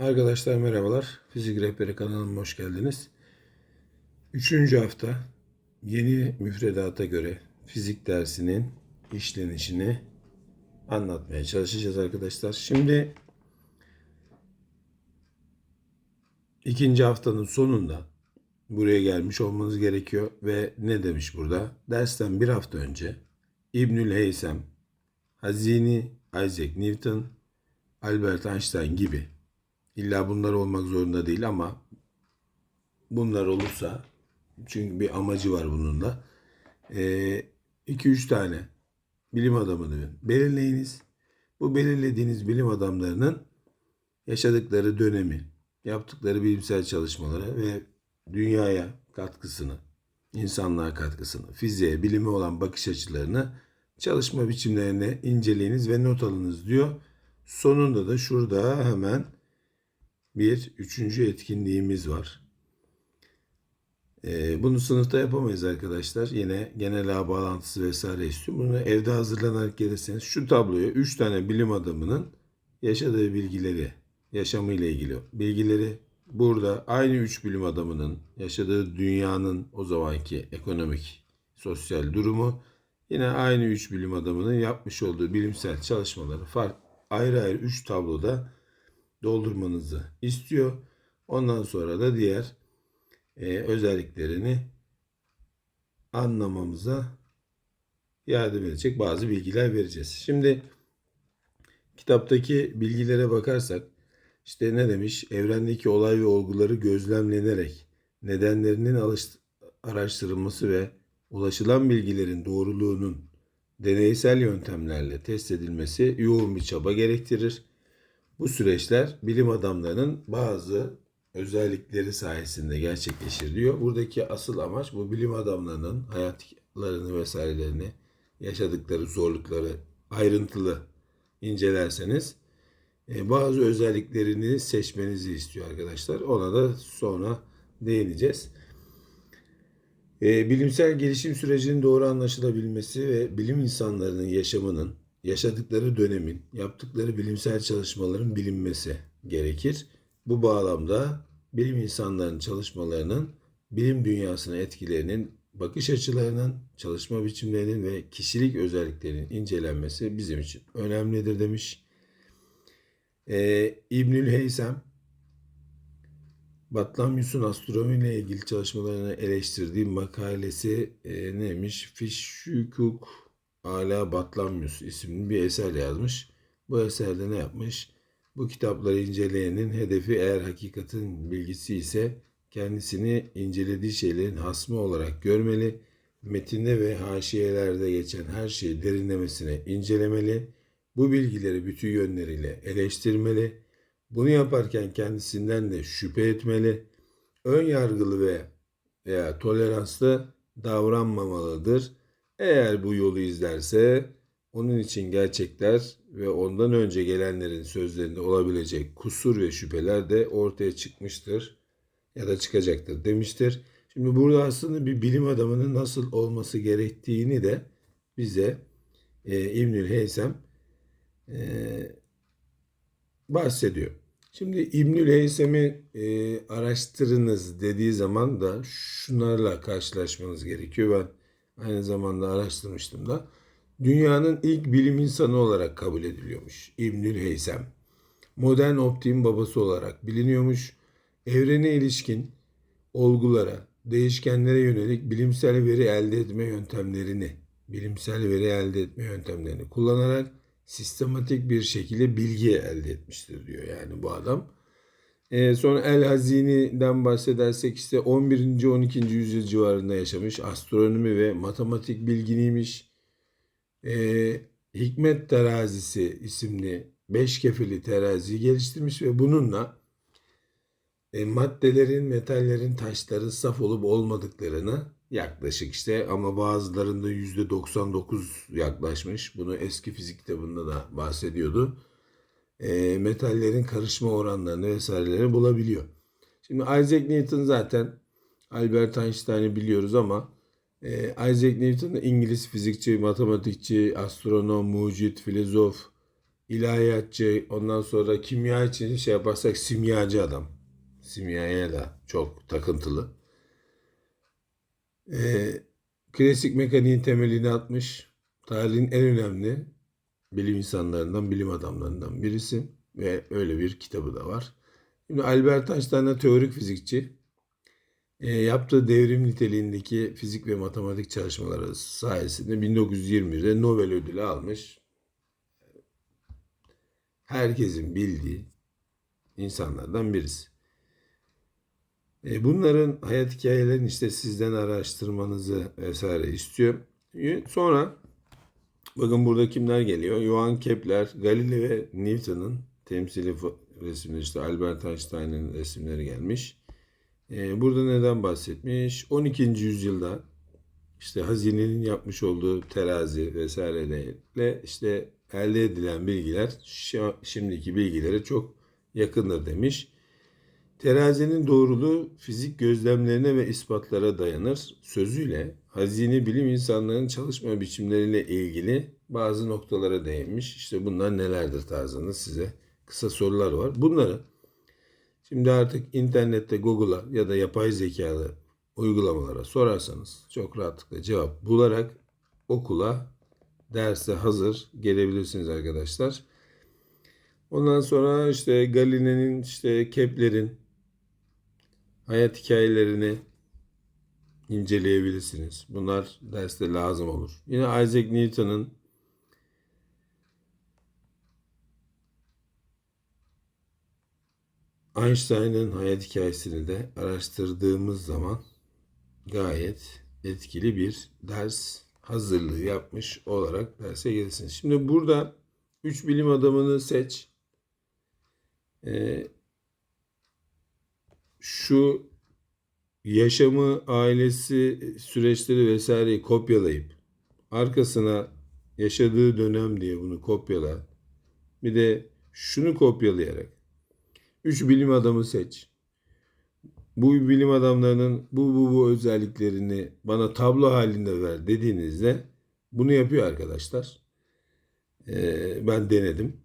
Arkadaşlar merhabalar. Fizik Rehberi kanalıma hoş geldiniz. Üçüncü hafta yeni müfredata göre fizik dersinin işlenişini anlatmaya çalışacağız arkadaşlar. Şimdi ikinci haftanın sonunda buraya gelmiş olmanız gerekiyor ve ne demiş burada? Dersten bir hafta önce İbnül Heysem, Hazini, Isaac Newton, Albert Einstein gibi İlla bunlar olmak zorunda değil ama bunlar olursa çünkü bir amacı var bunun da. 2-3 tane bilim adamını belirleyiniz. Bu belirlediğiniz bilim adamlarının yaşadıkları dönemi, yaptıkları bilimsel çalışmaları ve dünyaya katkısını, insanlığa katkısını, fiziğe, bilime olan bakış açılarını, çalışma biçimlerini inceleyiniz ve not alınız diyor. Sonunda da şurada hemen bir üçüncü etkinliğimiz var. Ee, bunu sınıfta yapamayız arkadaşlar. Yine genel ağ bağlantısı vesaire istiyor. Bunu evde hazırlanarak gelirseniz şu tabloya üç tane bilim adamının yaşadığı bilgileri, yaşamıyla ilgili bilgileri burada aynı üç bilim adamının yaşadığı dünyanın o zamanki ekonomik, sosyal durumu yine aynı üç bilim adamının yapmış olduğu bilimsel çalışmaları fark ayrı ayrı üç tabloda doldurmanızı istiyor. Ondan sonra da diğer e, özelliklerini anlamamıza yardım edecek bazı bilgiler vereceğiz. Şimdi kitaptaki bilgilere bakarsak işte ne demiş? Evrendeki olay ve olguları gözlemlenerek nedenlerinin araştırılması ve ulaşılan bilgilerin doğruluğunun deneysel yöntemlerle test edilmesi yoğun bir çaba gerektirir. Bu süreçler bilim adamlarının bazı özellikleri sayesinde gerçekleşir diyor. Buradaki asıl amaç bu bilim adamlarının hayatlarını vesairelerini, yaşadıkları zorlukları ayrıntılı incelerseniz e, bazı özelliklerini seçmenizi istiyor arkadaşlar. Ona da sonra değineceğiz. E, bilimsel gelişim sürecinin doğru anlaşılabilmesi ve bilim insanlarının yaşamının yaşadıkları dönemin, yaptıkları bilimsel çalışmaların bilinmesi gerekir. Bu bağlamda bilim insanlarının çalışmalarının bilim dünyasına etkilerinin, bakış açılarının, çalışma biçimlerinin ve kişilik özelliklerinin incelenmesi bizim için önemlidir demiş. Ee, İbnül Heysem, Batlamyus'un astronomi ile ilgili çalışmalarını eleştirdiği makalesi e, neymiş? Fişükuk Ala Batlamyus isimli bir eser yazmış. Bu eserde ne yapmış? Bu kitapları inceleyenin hedefi eğer hakikatin bilgisi ise kendisini incelediği şeylerin hasmı olarak görmeli, metinde ve haşiyelerde geçen her şeyi derinlemesine incelemeli, bu bilgileri bütün yönleriyle eleştirmeli, bunu yaparken kendisinden de şüphe etmeli, ön yargılı ve veya toleranslı davranmamalıdır.'' Eğer bu yolu izlerse onun için gerçekler ve ondan önce gelenlerin sözlerinde olabilecek kusur ve şüpheler de ortaya çıkmıştır ya da çıkacaktır demiştir. Şimdi burada aslında bir bilim adamının nasıl olması gerektiğini de bize e, İbnül Heysem e, bahsediyor. Şimdi İbnül Heysem'i e, araştırınız dediği zaman da şunlarla karşılaşmanız gerekiyor. Ben aynı zamanda araştırmıştım da dünyanın ilk bilim insanı olarak kabul ediliyormuş İbnül Heysem. Modern optiğin babası olarak biliniyormuş. Evrene ilişkin olgulara, değişkenlere yönelik bilimsel veri elde etme yöntemlerini, bilimsel veri elde etme yöntemlerini kullanarak sistematik bir şekilde bilgi elde etmiştir diyor yani bu adam. E, sonra El Hazini'den bahsedersek işte 11. 12. yüzyıl civarında yaşamış. Astronomi ve matematik bilginiymiş. E, Hikmet Terazisi isimli beş kefili teraziyi geliştirmiş ve bununla e, maddelerin, metallerin, taşların saf olup olmadıklarını yaklaşık işte ama bazılarında %99 yaklaşmış. Bunu eski fizik kitabında da bahsediyordu e, metallerin karışma oranlarını vesaireleri bulabiliyor. Şimdi Isaac Newton zaten Albert Einstein'ı biliyoruz ama e, Isaac Newton İngiliz fizikçi, matematikçi, astronom, mucit, filozof, ilahiyatçı, ondan sonra kimya için şey yaparsak simyacı adam. Simyaya da çok takıntılı. Ee, klasik mekaniğin temelini atmış. Tarihin en önemli bilim insanlarından, bilim adamlarından birisi. Ve öyle bir kitabı da var. Şimdi Albert Einstein da teorik fizikçi. E, yaptığı devrim niteliğindeki fizik ve matematik çalışmaları sayesinde 1921'de Nobel ödülü almış. Herkesin bildiği insanlardan birisi. E, bunların hayat hikayelerini işte sizden araştırmanızı vesaire istiyor. E, Sonra bakın burada kimler geliyor? Johann Kepler, Galileo ve Newton'un temsili resimleri işte Albert Einstein'ın resimleri gelmiş. E, burada neden bahsetmiş? 12. yüzyılda işte hazinenin yapmış olduğu terazi vesairelerle işte elde edilen bilgiler şi- şimdiki bilgilere çok yakındır demiş. Terazinin doğruluğu fizik gözlemlerine ve ispatlara dayanır. Sözüyle hazine bilim insanlarının çalışma biçimleriyle ilgili bazı noktalara değinmiş. İşte bunlar nelerdir tarzında size kısa sorular var. Bunları şimdi artık internette Google'a ya da yapay zekalı uygulamalara sorarsanız çok rahatlıkla cevap bularak okula derse hazır gelebilirsiniz arkadaşlar. Ondan sonra işte Galileo'nun işte Kepler'in hayat hikayelerini inceleyebilirsiniz. Bunlar derste lazım olur. Yine Isaac Newton'ın Einstein'ın hayat hikayesini de araştırdığımız zaman gayet etkili bir ders hazırlığı yapmış olarak derse gelirsiniz. Şimdi burada üç bilim adamını seç. Ee, şu yaşamı, ailesi, süreçleri vesaireyi kopyalayıp arkasına yaşadığı dönem diye bunu kopyala. Bir de şunu kopyalayarak üç bilim adamı seç. Bu bilim adamlarının bu bu bu özelliklerini bana tablo halinde ver dediğinizde bunu yapıyor arkadaşlar. Ee, ben denedim.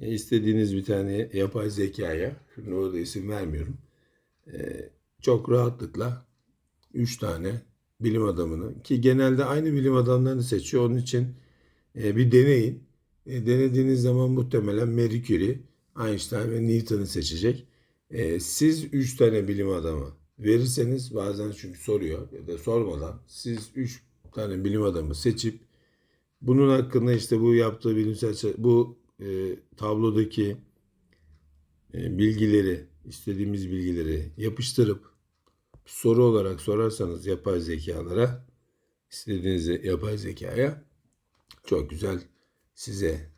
E, istediğiniz bir tane yapay zekaya, şimdi orada isim vermiyorum. Ee, çok rahatlıkla 3 tane bilim adamını ki genelde aynı bilim adamlarını seçiyor. Onun için e, bir deneyin. E, denediğiniz zaman muhtemelen Marie Curie, Einstein ve Newton'u seçecek. E, siz 3 tane bilim adamı verirseniz bazen çünkü soruyor ya da sormadan siz 3 tane bilim adamı seçip bunun hakkında işte bu yaptığı bilimsel bu e, tablodaki e, bilgileri istediğimiz bilgileri yapıştırıp soru olarak sorarsanız yapay zekalara istediğiniz yapay zekaya çok güzel size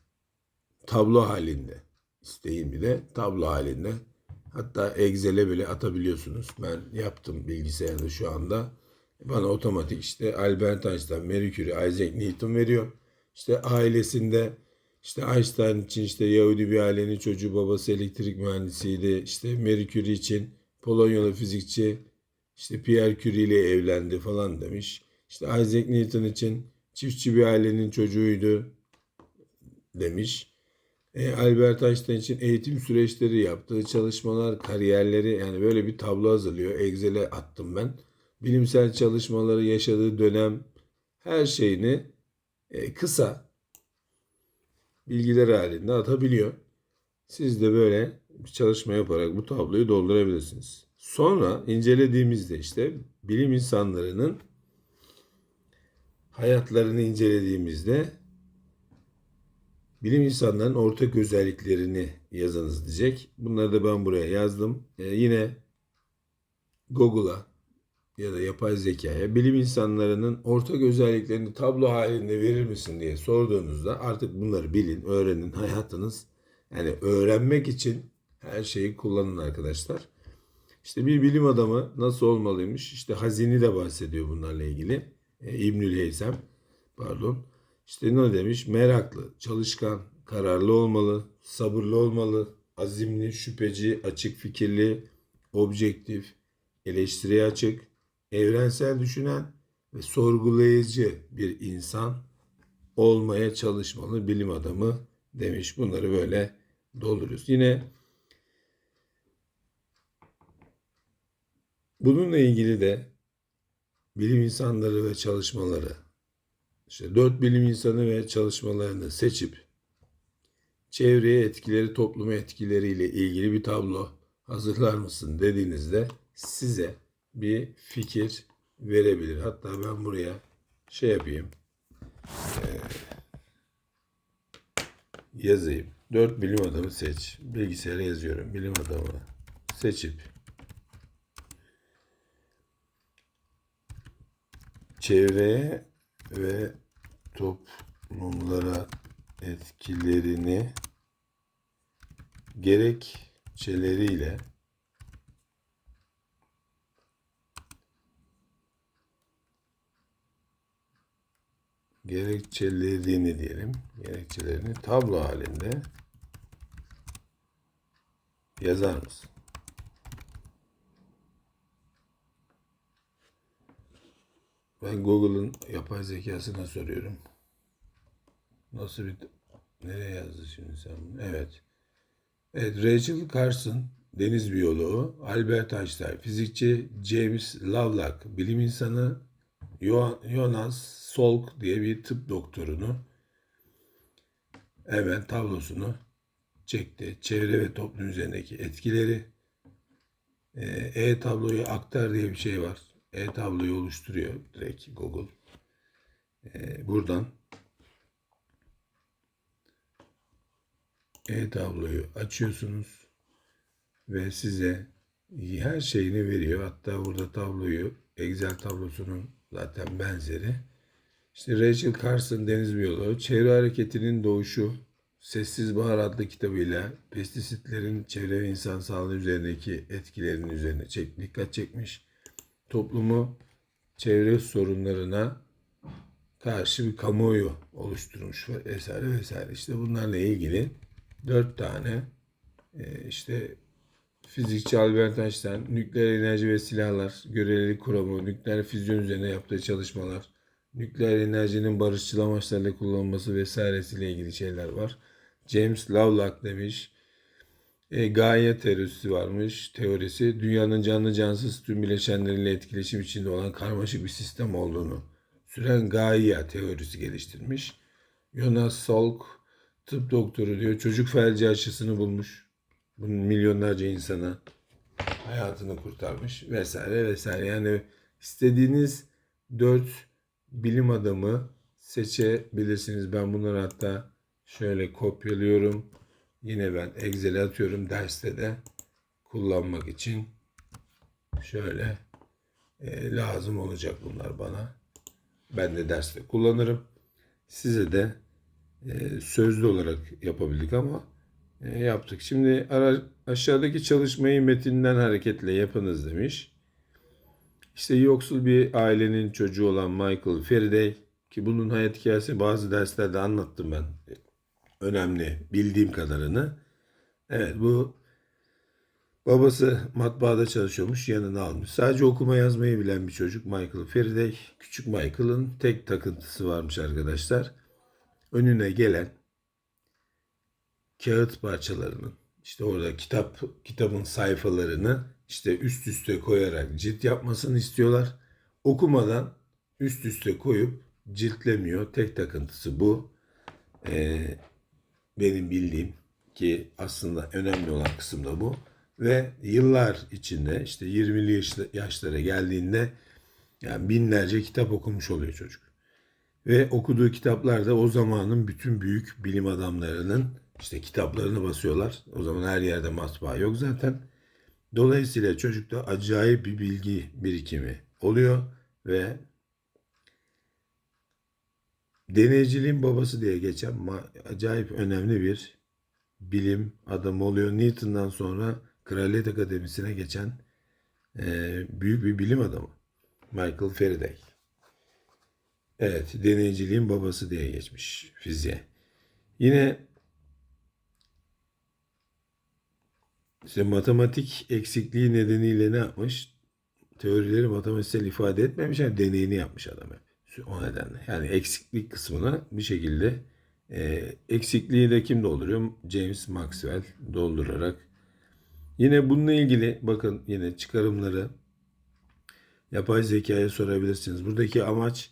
tablo halinde isteyin bir de tablo halinde hatta Excel'e bile atabiliyorsunuz. Ben yaptım bilgisayarda şu anda. Bana otomatik işte Albert Einstein, Marie Curie, Isaac Newton veriyor. İşte ailesinde işte Einstein için işte Yahudi bir ailenin çocuğu babası elektrik mühendisiydi. İşte Marie Curie için Polonyalı fizikçi işte Pierre Curie ile evlendi falan demiş. İşte Isaac Newton için çiftçi bir ailenin çocuğuydu demiş. E, Albert Einstein için eğitim süreçleri yaptığı çalışmalar, kariyerleri yani böyle bir tablo hazırlıyor. Excel'e attım ben. Bilimsel çalışmaları, yaşadığı dönem her şeyini e, kısa bilgiler halinde atabiliyor. Siz de böyle bir çalışma yaparak bu tabloyu doldurabilirsiniz. Sonra incelediğimizde işte bilim insanlarının hayatlarını incelediğimizde bilim insanlarının ortak özelliklerini yazınız diyecek. Bunları da ben buraya yazdım. Ee, yine Google'a ya da yapay zekaya bilim insanlarının ortak özelliklerini tablo halinde verir misin diye sorduğunuzda artık bunları bilin, öğrenin. Hayatınız yani öğrenmek için her şeyi kullanın arkadaşlar. İşte bir bilim adamı nasıl olmalıymış? İşte Hazini de bahsediyor bunlarla ilgili. E, İbnül Heysem pardon. İşte ne demiş? Meraklı, çalışkan, kararlı olmalı, sabırlı olmalı, azimli, şüpheci, açık fikirli, objektif, eleştiriye açık, evrensel düşünen ve sorgulayıcı bir insan olmaya çalışmalı bilim adamı demiş. Bunları böyle dolduruyoruz. Yine bununla ilgili de bilim insanları ve çalışmaları işte dört bilim insanı ve çalışmalarını seçip çevreye etkileri, topluma etkileriyle ilgili bir tablo hazırlar mısın dediğinizde size bir fikir verebilir. Hatta ben buraya şey yapayım. yazayım. Dört bilim adamı seç. Bilgisayara yazıyorum. Bilim adamı seçip çevreye ve toplumlara etkilerini gerekçeleriyle gerekçelerini diyelim. Gerekçelerini tablo halinde yazar mısın? Ben Google'ın yapay zekasına soruyorum. Nasıl bir... Nereye yazdı şimdi sen bunu? Evet. Evet, Rachel Carson, deniz biyoloğu, Albert Einstein, fizikçi James Lovelock, bilim insanı Jonas Salk diye bir tıp doktorunu hemen tablosunu çekti. Çevre ve toplum üzerindeki etkileri e, e-tabloyu aktar diye bir şey var. E-tabloyu oluşturuyor direkt Google. E, buradan e-tabloyu açıyorsunuz ve size her şeyini veriyor. Hatta burada tabloyu Excel tablosunun zaten benzeri. İşte Rachel Carson deniz biyoloğu çevre hareketinin doğuşu Sessiz Bahar adlı kitabıyla pestisitlerin çevre ve insan sağlığı üzerindeki etkilerinin üzerine çek, dikkat çekmiş. Toplumu çevre sorunlarına karşı bir kamuoyu oluşturmuş vesaire vesaire. İşte bunlarla ilgili dört tane e, işte fizikçi Albert Einstein, nükleer enerji ve silahlar, görelilik kuramı, nükleer füzyon üzerine yaptığı çalışmalar, nükleer enerjinin barışçıl amaçlarla kullanılması vesairesiyle ilgili şeyler var. James Lovelock demiş. E, Gaia teorisi varmış. Teorisi dünyanın canlı cansız tüm bileşenleriyle etkileşim içinde olan karmaşık bir sistem olduğunu süren Gaia teorisi geliştirmiş. Jonas Salk tıp doktoru diyor çocuk felci aşısını bulmuş. Bunun milyonlarca insana hayatını kurtarmış vesaire vesaire. Yani istediğiniz dört bilim adamı seçebilirsiniz. Ben bunları hatta şöyle kopyalıyorum. Yine ben Excel'e atıyorum derste de kullanmak için. Şöyle e, lazım olacak bunlar bana. Ben de derste kullanırım. Size de e, sözlü olarak yapabildik ama yaptık. Şimdi aşağıdaki çalışmayı metinden hareketle yapınız demiş. İşte yoksul bir ailenin çocuğu olan Michael Faraday ki bunun hayat hikayesini bazı derslerde anlattım ben. Önemli bildiğim kadarını. Evet bu babası matbaada çalışıyormuş yanına almış. Sadece okuma yazmayı bilen bir çocuk Michael Faraday. Küçük Michael'ın tek takıntısı varmış arkadaşlar. Önüne gelen kağıt parçalarının işte orada kitap kitabın sayfalarını işte üst üste koyarak cilt yapmasını istiyorlar. Okumadan üst üste koyup ciltlemiyor. Tek takıntısı bu. Ee, benim bildiğim ki aslında önemli olan kısım da bu. Ve yıllar içinde işte 20'li yaşla- yaşlara geldiğinde yani binlerce kitap okumuş oluyor çocuk. Ve okuduğu kitaplar da o zamanın bütün büyük bilim adamlarının işte kitaplarını basıyorlar. O zaman her yerde matbaa yok zaten. Dolayısıyla çocukta acayip bir bilgi birikimi oluyor ve deneyciliğin babası diye geçen acayip önemli bir bilim adamı oluyor. Newton'dan sonra Kraliyet Akademisi'ne geçen eee, büyük bir bilim adamı. Michael Faraday. Evet, deneyciliğin babası diye geçmiş fiziğe. Yine işte matematik eksikliği nedeniyle ne yapmış? Teorileri matematiksel ifade etmemiş, yani deneyini yapmış adam. O nedenle. Yani eksiklik kısmını bir şekilde E, eksikliği de kim dolduruyor? James Maxwell doldurarak. Yine bununla ilgili bakın yine çıkarımları yapay zekaya sorabilirsiniz. Buradaki amaç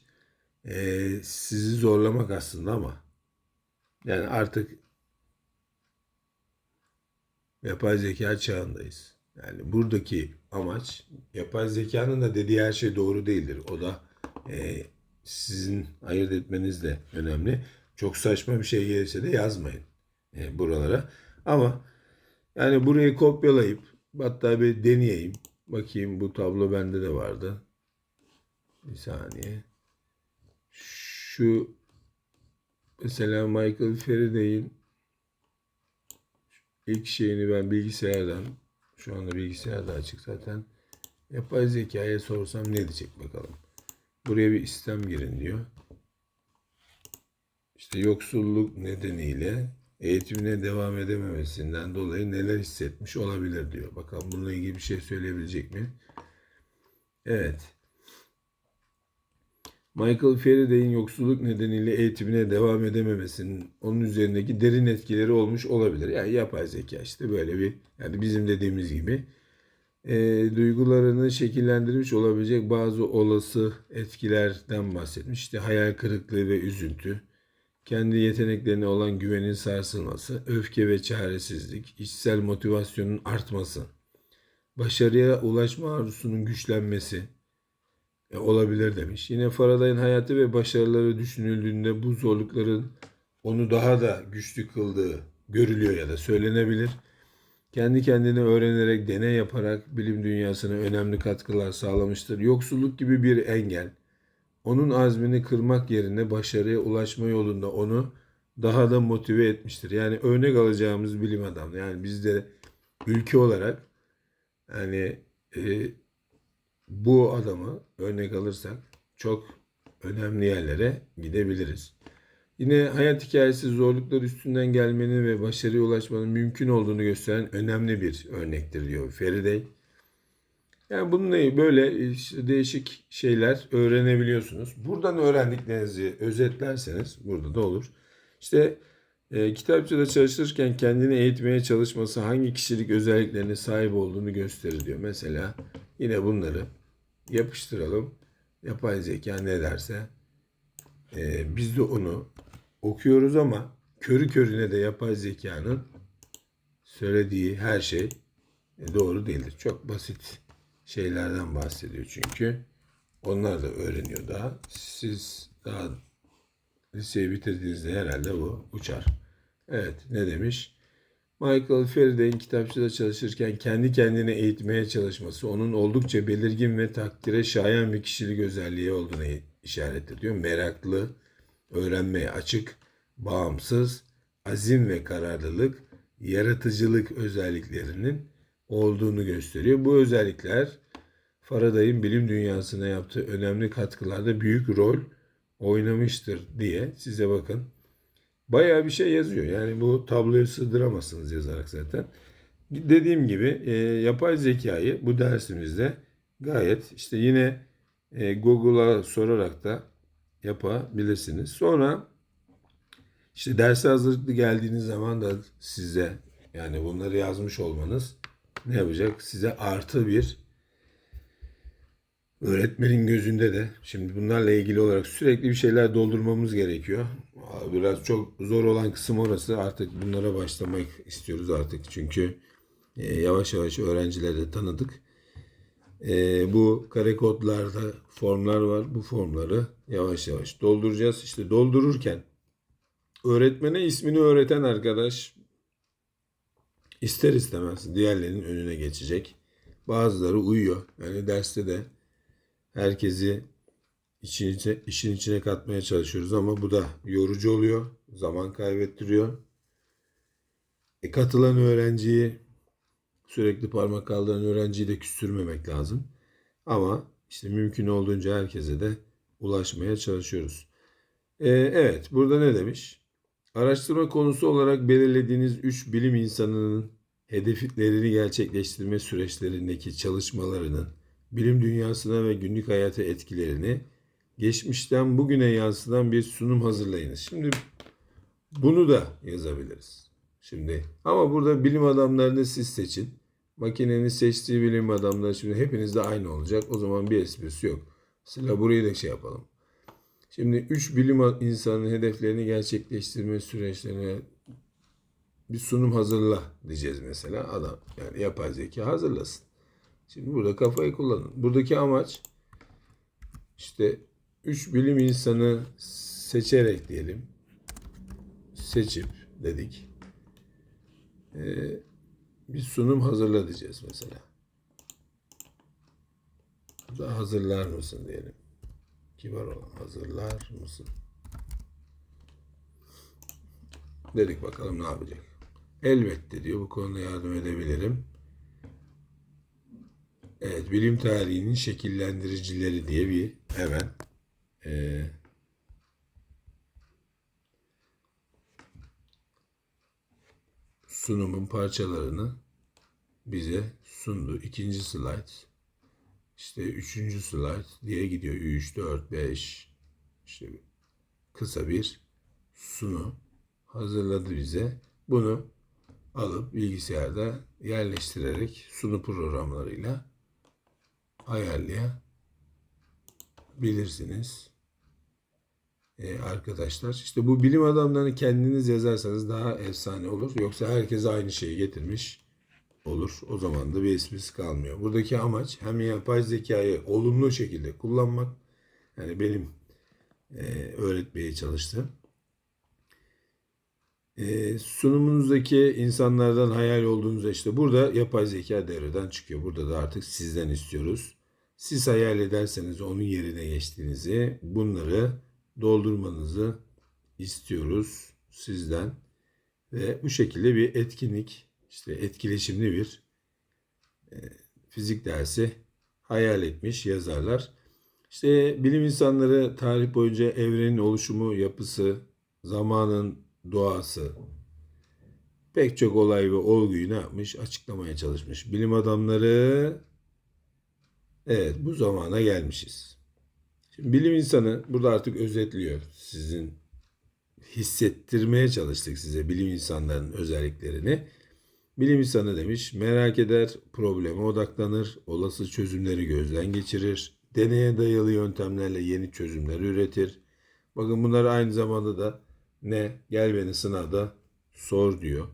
e, sizi zorlamak aslında ama yani artık yapay zeka çağındayız. Yani buradaki amaç yapay zekanın da dediği her şey doğru değildir. O da e, sizin ayırt etmeniz de önemli. Çok saçma bir şey gelirse de yazmayın e, buralara. Ama yani burayı kopyalayıp hatta bir deneyeyim. Bakayım bu tablo bende de vardı. Bir saniye. Şu mesela Michael Faraday'in ilk şeyini ben bilgisayardan şu anda bilgisayarda açık zaten. Yapay zekaya sorsam ne diyecek bakalım. Buraya bir istem girin diyor. İşte yoksulluk nedeniyle eğitimine devam edememesinden dolayı neler hissetmiş olabilir diyor. Bakalım bununla ilgili bir şey söyleyebilecek mi? Evet. Michael Faraday'in yoksulluk nedeniyle eğitimine devam edememesinin onun üzerindeki derin etkileri olmuş olabilir. Yani yapay zeka işte böyle bir yani bizim dediğimiz gibi e, duygularını şekillendirmiş olabilecek bazı olası etkilerden bahsetmiş. İşte hayal kırıklığı ve üzüntü, kendi yeteneklerine olan güvenin sarsılması, öfke ve çaresizlik, içsel motivasyonun artması, başarıya ulaşma arzusunun güçlenmesi, olabilir demiş. Yine Faraday'ın hayatı ve başarıları düşünüldüğünde bu zorlukların onu daha da güçlü kıldığı görülüyor ya da söylenebilir. Kendi kendine öğrenerek, deney yaparak bilim dünyasına önemli katkılar sağlamıştır. Yoksulluk gibi bir engel onun azmini kırmak yerine başarıya ulaşma yolunda onu daha da motive etmiştir. Yani örnek alacağımız bilim adamı. Yani biz de ülke olarak yani e, bu adamı örnek alırsak çok önemli yerlere gidebiliriz. Yine hayat hikayesi zorluklar üstünden gelmenin ve başarıya ulaşmanın mümkün olduğunu gösteren önemli bir örnektir diyor Feriday. Yani bununla böyle işte değişik şeyler öğrenebiliyorsunuz. Buradan öğrendiklerinizi özetlerseniz burada da olur. İşte e, kitapçıda çalışırken kendini eğitmeye çalışması hangi kişilik özelliklerine sahip olduğunu gösterir diyor. Mesela yine bunları yapıştıralım. Yapay zeka ne derse e, biz de onu okuyoruz ama körü körüne de yapay zekanın söylediği her şey doğru değildir. Çok basit şeylerden bahsediyor çünkü. Onlar da öğreniyor daha. Siz daha liseyi bitirdiğinizde herhalde bu uçar. Evet ne demiş? Michael Faraday'in kitapçıda çalışırken kendi kendine eğitmeye çalışması onun oldukça belirgin ve takdire şayan bir kişilik özelliği olduğunu işaret ediyor. Meraklı, öğrenmeye açık, bağımsız, azim ve kararlılık, yaratıcılık özelliklerinin olduğunu gösteriyor. Bu özellikler Faraday'ın bilim dünyasına yaptığı önemli katkılarda büyük rol oynamıştır diye size bakın bayağı bir şey yazıyor. Yani bu tabloyu sığdıramazsınız yazarak zaten. Dediğim gibi e, yapay zekayı bu dersimizde gayet işte yine e, Google'a sorarak da yapabilirsiniz. Sonra işte derse hazırlıklı geldiğiniz zaman da size yani bunları yazmış olmanız ne yapacak? Size artı bir Öğretmenin gözünde de şimdi bunlarla ilgili olarak sürekli bir şeyler doldurmamız gerekiyor. Biraz çok zor olan kısım orası. Artık bunlara başlamak istiyoruz artık. Çünkü e, yavaş yavaş öğrencileri de tanıdık. E, bu kare kodlarda formlar var. Bu formları yavaş yavaş dolduracağız. İşte doldururken öğretmene ismini öğreten arkadaş ister istemez diğerlerinin önüne geçecek. Bazıları uyuyor. Yani derste de herkesi için içine, işin içine katmaya çalışıyoruz ama bu da yorucu oluyor. Zaman kaybettiriyor. E, katılan öğrenciyi sürekli parmak kaldıran öğrenciyi de küstürmemek lazım. Ama işte mümkün olduğunca herkese de ulaşmaya çalışıyoruz. E, evet burada ne demiş? Araştırma konusu olarak belirlediğiniz 3 bilim insanının hedeflerini gerçekleştirme süreçlerindeki çalışmalarının bilim dünyasına ve günlük hayata etkilerini geçmişten bugüne yansıtan bir sunum hazırlayınız. Şimdi Bunu da yazabiliriz. Şimdi ama burada bilim adamlarını siz seçin. Makinenin seçtiği bilim adamları şimdi hepiniz de aynı olacak. O zaman bir esprisi yok. Mesela burayı da şey yapalım. Şimdi üç bilim insanının hedeflerini gerçekleştirme süreçlerine bir sunum hazırla diyeceğiz mesela. Adam yani yapay zeka hazırlasın. Şimdi burada kafayı kullanın. Buradaki amaç işte üç bilim insanı seçerek diyelim. Seçip dedik. Ee, bir sunum hazırla diyeceğiz mesela. Da hazırlar mısın diyelim. Kibar olan hazırlar mısın? Dedik bakalım ne yapacak. Elbette diyor bu konuda yardım edebilirim. Evet bilim tarihinin şekillendiricileri diye bir hemen e, sunumun parçalarını bize sundu. İkinci slide işte üçüncü slide diye gidiyor. 3, 4, 5 işte kısa bir sunu hazırladı bize. Bunu alıp bilgisayarda yerleştirerek sunu programlarıyla ayarlayabilirsiniz. Ee, arkadaşlar işte bu bilim adamlarını kendiniz yazarsanız daha efsane olur. Yoksa herkes aynı şeyi getirmiş olur. O zaman da bir esprisi kalmıyor. Buradaki amaç hem yapay zekayı olumlu şekilde kullanmak. Yani benim e, öğretmeye çalıştığım. E, sunumunuzdaki insanlardan hayal olduğunuzda işte burada yapay zeka devreden çıkıyor. Burada da artık sizden istiyoruz. Siz hayal ederseniz onun yerine geçtiğinizi bunları doldurmanızı istiyoruz sizden. Ve bu şekilde bir etkinlik işte etkileşimli bir e, fizik dersi hayal etmiş yazarlar. İşte bilim insanları tarih boyunca evrenin oluşumu, yapısı, zamanın doğası, pek çok olay ve olguyu ne yapmış? Açıklamaya çalışmış. Bilim adamları evet bu zamana gelmişiz. Şimdi bilim insanı burada artık özetliyor sizin hissettirmeye çalıştık size bilim insanlarının özelliklerini. Bilim insanı demiş, merak eder, probleme odaklanır, olası çözümleri gözden geçirir, deneye dayalı yöntemlerle yeni çözümler üretir. Bakın bunlar aynı zamanda da ne? Gel beni sınavda sor diyor.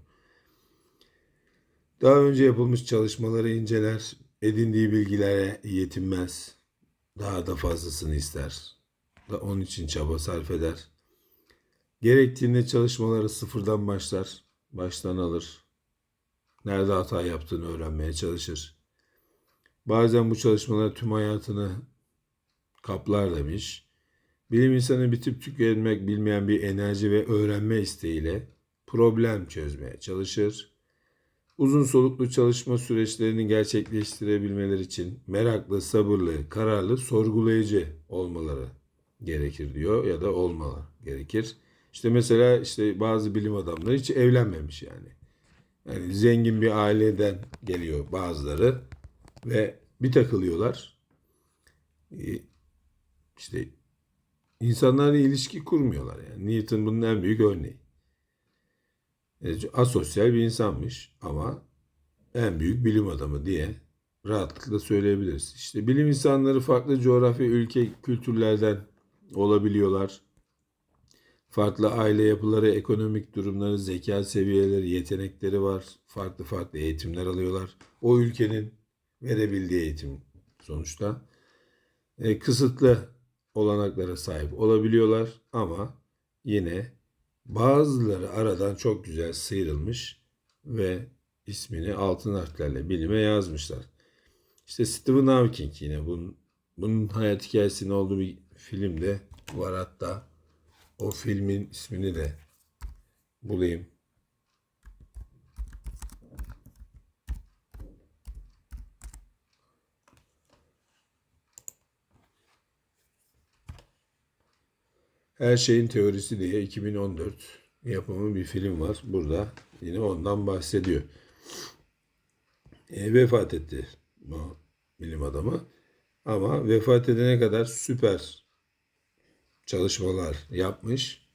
Daha önce yapılmış çalışmaları inceler, edindiği bilgilere yetinmez. Daha da fazlasını ister. Da onun için çaba sarf eder. Gerektiğinde çalışmaları sıfırdan başlar, baştan alır nerede hata yaptığını öğrenmeye çalışır. Bazen bu çalışmalar tüm hayatını kaplar demiş. Bilim insanı bitip tükenmek bilmeyen bir enerji ve öğrenme isteğiyle problem çözmeye çalışır. Uzun soluklu çalışma süreçlerini gerçekleştirebilmeleri için meraklı, sabırlı, kararlı, sorgulayıcı olmaları gerekir diyor ya da olmalı gerekir. İşte mesela işte bazı bilim adamları hiç evlenmemiş yani. Yani zengin bir aileden geliyor bazıları ve bir takılıyorlar. Ee, işte insanlarla ilişki kurmuyorlar yani. Newton bunun en büyük örneği. E, asosyal bir insanmış ama en büyük bilim adamı diye rahatlıkla söyleyebiliriz. İşte bilim insanları farklı coğrafya, ülke, kültürlerden olabiliyorlar. Farklı aile yapıları, ekonomik durumları, zeka seviyeleri, yetenekleri var. Farklı farklı eğitimler alıyorlar. O ülkenin verebildiği eğitim sonuçta. E, kısıtlı olanaklara sahip olabiliyorlar ama yine bazıları aradan çok güzel sıyrılmış ve ismini altın harflerle bilime yazmışlar. İşte Stephen Hawking yine bunun, bunun hayat hikayesinin olduğu bir filmde var hatta o filmin ismini de bulayım. Her şeyin teorisi diye 2014 yapımı bir film var. Burada yine ondan bahsediyor. E, vefat etti bu bilim adamı. Ama vefat edene kadar süper çalışmalar yapmış.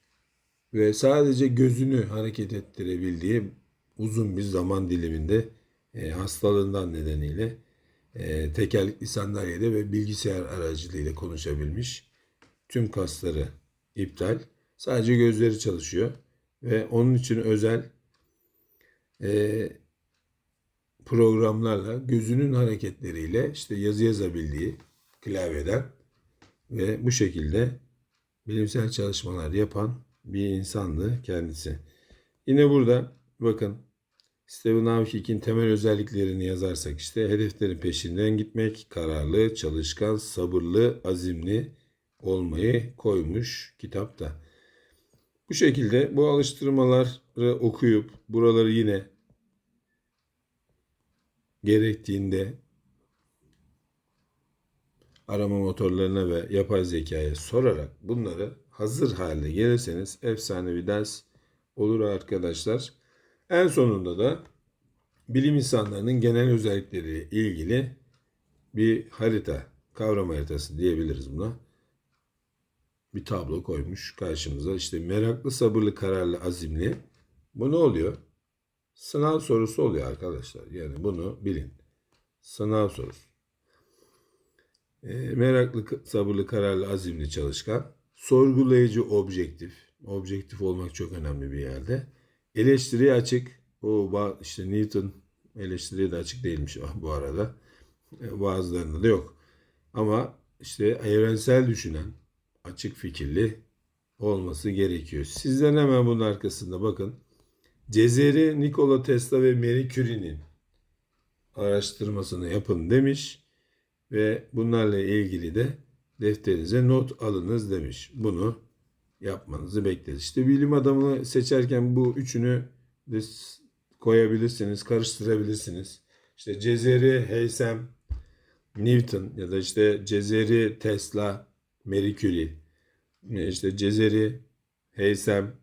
ve sadece gözünü hareket ettirebildiği uzun bir zaman diliminde e, hastalığından nedeniyle e, tekerlekli sandalyede ve bilgisayar aracılığıyla konuşabilmiş. Tüm kasları iptal. Sadece gözleri çalışıyor ve onun için özel e, programlarla gözünün hareketleriyle işte yazı yazabildiği klavyeden ve bu şekilde bilimsel çalışmalar yapan bir insandı kendisi. Yine burada bakın Stephen Hawking'in temel özelliklerini yazarsak işte hedeflerin peşinden gitmek, kararlı, çalışkan, sabırlı, azimli olmayı koymuş kitapta. Bu şekilde bu alıştırmaları okuyup buraları yine gerektiğinde arama motorlarına ve yapay zekaya sorarak bunları hazır hale gelirseniz efsane bir ders olur arkadaşlar. En sonunda da bilim insanlarının genel özellikleriyle ilgili bir harita, kavram haritası diyebiliriz buna. Bir tablo koymuş karşımıza. İşte meraklı, sabırlı, kararlı, azimli. Bu ne oluyor? Sınav sorusu oluyor arkadaşlar. Yani bunu bilin. Sınav sorusu. E, meraklı, sabırlı, kararlı, azimli, çalışkan. Sorgulayıcı, objektif. Objektif olmak çok önemli bir yerde. Eleştiriye açık. O işte Newton eleştiriye de açık değilmiş bu arada. E, bazılarında da yok. Ama işte evrensel düşünen, açık fikirli olması gerekiyor. Sizden hemen bunun arkasında bakın. Cezeri Nikola Tesla ve Marie Curie'nin araştırmasını yapın demiş ve bunlarla ilgili de defterinize not alınız demiş. Bunu yapmanızı bekleriz. İşte bilim adamını seçerken bu üçünü koyabilirsiniz, karıştırabilirsiniz. İşte Cezeri, Heysem, Newton ya da işte Cezeri, Tesla, Marie. İşte Cezeri, Heysem,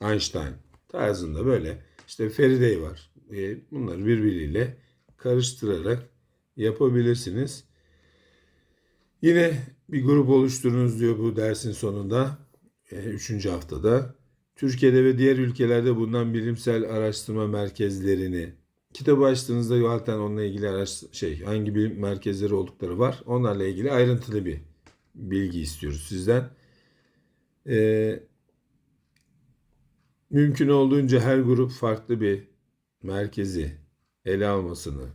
Einstein tarzında böyle. İşte Faraday var. E, bunları birbiriyle karıştırarak yapabilirsiniz. Yine bir grup oluşturunuz diyor bu dersin sonunda. E, üçüncü haftada. Türkiye'de ve diğer ülkelerde bulunan bilimsel araştırma merkezlerini kitabı açtığınızda zaten onunla ilgili araş şey hangi bilim merkezleri oldukları var. Onlarla ilgili ayrıntılı bir bilgi istiyoruz sizden. Ee, mümkün olduğunca her grup farklı bir merkezi ele almasını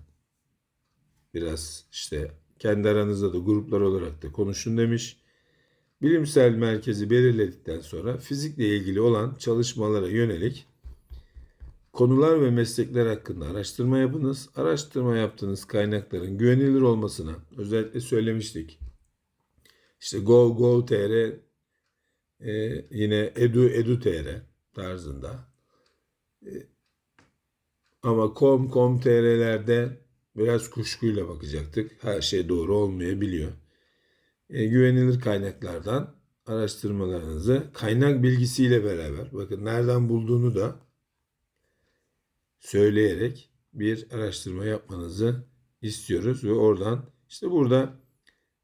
biraz işte kendi aranızda da gruplar olarak da konuşun demiş. Bilimsel merkezi belirledikten sonra fizikle ilgili olan çalışmalara yönelik konular ve meslekler hakkında araştırma yapınız. Araştırma yaptığınız kaynakların güvenilir olmasına özellikle söylemiştik. İşte Go, Go.tr e, yine Edu, Edu.tr tarzında. E, ama com, com.tr'lerde biraz kuşkuyla bakacaktık. Her şey doğru olmayabiliyor. E, güvenilir kaynaklardan araştırmalarınızı kaynak bilgisiyle beraber bakın nereden bulduğunu da söyleyerek bir araştırma yapmanızı istiyoruz ve oradan işte burada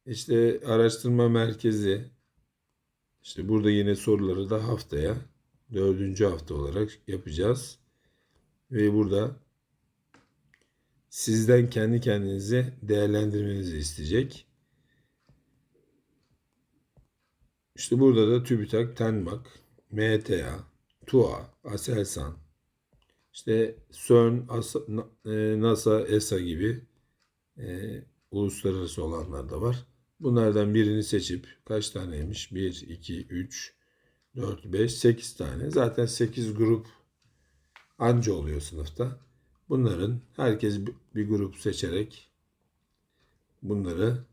işte araştırma merkezi işte burada yine soruları da haftaya dördüncü hafta olarak yapacağız. Ve burada sizden kendi kendinizi değerlendirmenizi isteyecek. İşte burada da TÜBİTAK, TENMAK, MTA, TUA, ASELSAN, işte CERN, NASA, ESA gibi e, uluslararası olanlar da var. Bunlardan birini seçip kaç taneymiş? 1, 2, 3, 4, 5, 8 tane. Zaten 8 grup anca oluyor sınıfta. Bunların herkes bir grup seçerek bunları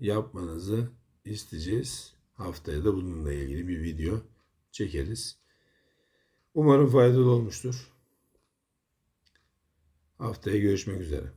yapmanızı isteyeceğiz. Haftaya da bununla ilgili bir video çekeriz. Umarım faydalı olmuştur. Haftaya görüşmek üzere.